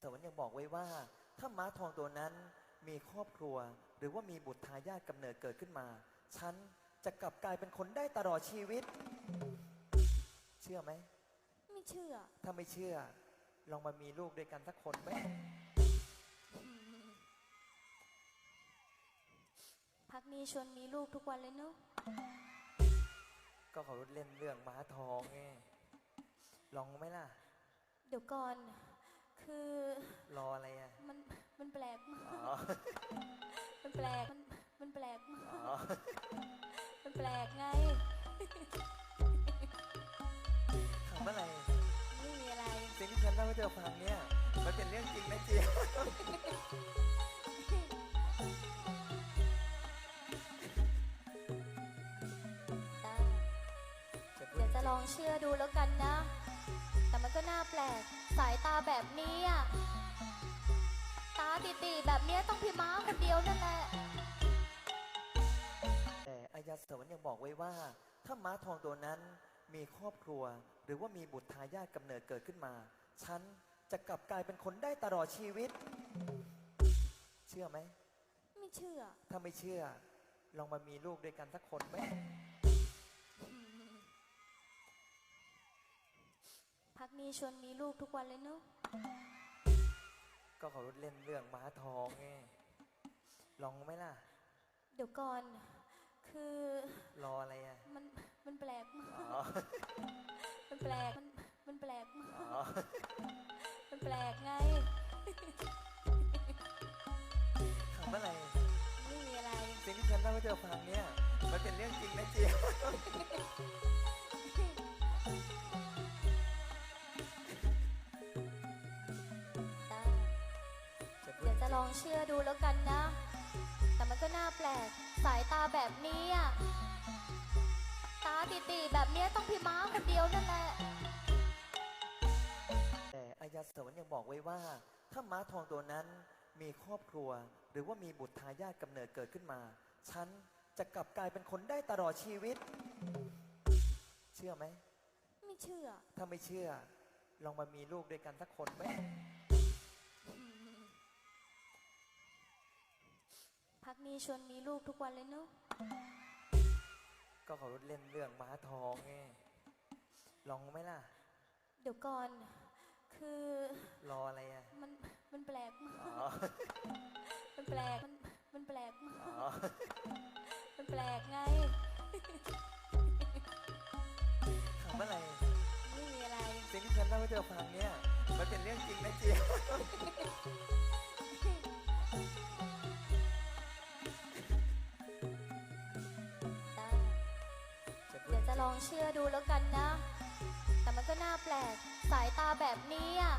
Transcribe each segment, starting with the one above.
สวรรค์ยังบอกไว้ว่า ถ้าม้าทองตัวนั้นมีครอบครัว หรือว่ามีบุตรทายาทกำเนิดเกิดขึ้นมา ฉันจะกลับกลายเป็นคนได้ตลอดชีวิต เชื่อไหม ไม่เชื่อ ถ้าไม่เชื่อ ลองมามีลูกด้วยกันสักคนไหมพักนี้ชวนมีลูกทุกวันเลยเนอะก็เขาเล่นเรื่องม้าทองไงลองไหมล่ะ เดี๋ยวก่อน คือรออะไรอะ มันมันแปลกมาก อ๋อ มันแปลก มันมันแปลกมาก อ๋อ มันแปลกไงถามอะไรไม่มีอะไร สิ่งที่ฉันเล่าให้เธอฟังเนี่ย มันเป็นเรื่องจริงนะเจียบได้จะพูเดี๋ดยวจะลองเชื่อดูแล้วกัน แบบเนี้ยต้องพี่ม้าคนเดียวนั่นแหละ แต่อายาสวรรค์ยังบอกไว้ว่า ถ้าม้าทองตัวนั้นมีครอบครัว หรือว่ามีบุตรทายาทกำเนิดเกิดขึ้นมา ฉันจะกลับกลายเป็นคนได้ตลอดชีวิต เชื่อไหม ไม่เชื่อ ถ้าไม่เชื่อ ลองมามีลูกด้วยกันสักคนไหมพักนี้ชวนมีลูกทุกวันเลยเนอะ ก็เขาเล่นเรื่องม้าทองไงลองไหมล่ะ เดี๋ยวก่อน คือรออะไรอะ มันมันแปลกมากอ๋อมันแปลกมันมันแปลกมากอ๋อมันแปลกไงถามอะไรไม่มีอะไร สิ่งที่ฉันเล่าให้เธอฟังเนี่ย มันเป็นเรื่องจริงนะเจียบ ลองเชื่อดูแล้วกันนะ แต่มันก็น่าแปลก สายตาแบบนี้อะตาตีๆแบบเนี้ยต้องพี่ม้าคนเดียวนั่นแหละ แต่อายาสวรรค์ยังบอกไว้ว่า ถ้าม้าทองตัวนั้นมีครอบครัว หรือว่ามีบุตรทายาทกำเนิดเกิดขึ้นมา ฉันจะกลับกลายเป็นคนได้ตลอดชีวิต เชื่อไหม ไม่เชื่อ ถ้าไม่เชื่อ ลองมามีลูกด้วยกันสักคนไหม พักนี้ชวนมีลูกทุกวันเลยเนอะก็เขาเล่นเรื่องม้าทองไงลองไหมล่ะ เดี๋ยวก่อน คือรออะไรอะ มันมันแปลกมากอ๋อ มันแปลกมันมันแปลกมากอ๋อมันแปลกไงถามอะไรไม่มีอะไร สิ่งที่ฉันเล่าให้เธอฟังเนี่ย มันเป็นเรื่องจริงนะเจียบ ลองเชื่อดูแล้วกันนะ แต่มันก็น่าแปลก สายตาแบบนี้อะ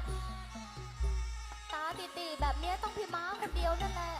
ตาตีๆแบบเนี้ยต้องพี่ม้าคนเดียวนั่นแหละ